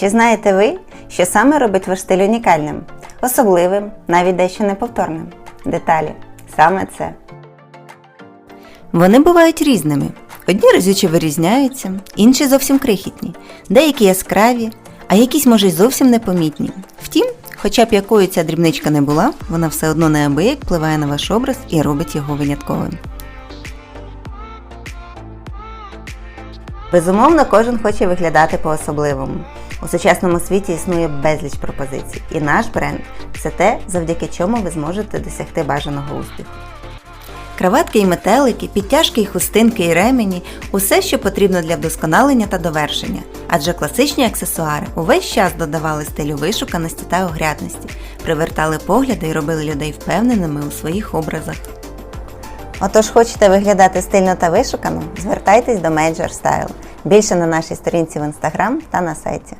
Чи знаєте ви, що саме робить ваш стиль унікальним, особливим, навіть дещо неповторним? Деталі. Саме це. Вони бувають різними. Одні разюче вирізняються, інші зовсім крихітні, деякі яскраві, а якісь може й зовсім непомітні. Втім, хоча б якою ця дрібничка не була, вона все одно неабияк впливає на ваш образ і робить його винятковим. Безумовно, кожен хоче виглядати по-особливому. У сучасному світі існує безліч пропозицій, і наш бренд це те, завдяки чому ви зможете досягти бажаного успіху. Краватки і метелики, підтяжки і хустинки і ремені усе, що потрібно для вдосконалення та довершення. Адже класичні аксесуари увесь час додавали стилю вишуканості та огрядності, привертали погляди і робили людей впевненими у своїх образах. Отож, хочете виглядати стильно та вишукано? Звертайтесь до Major Style. Більше на нашій сторінці в Instagram та на сайті.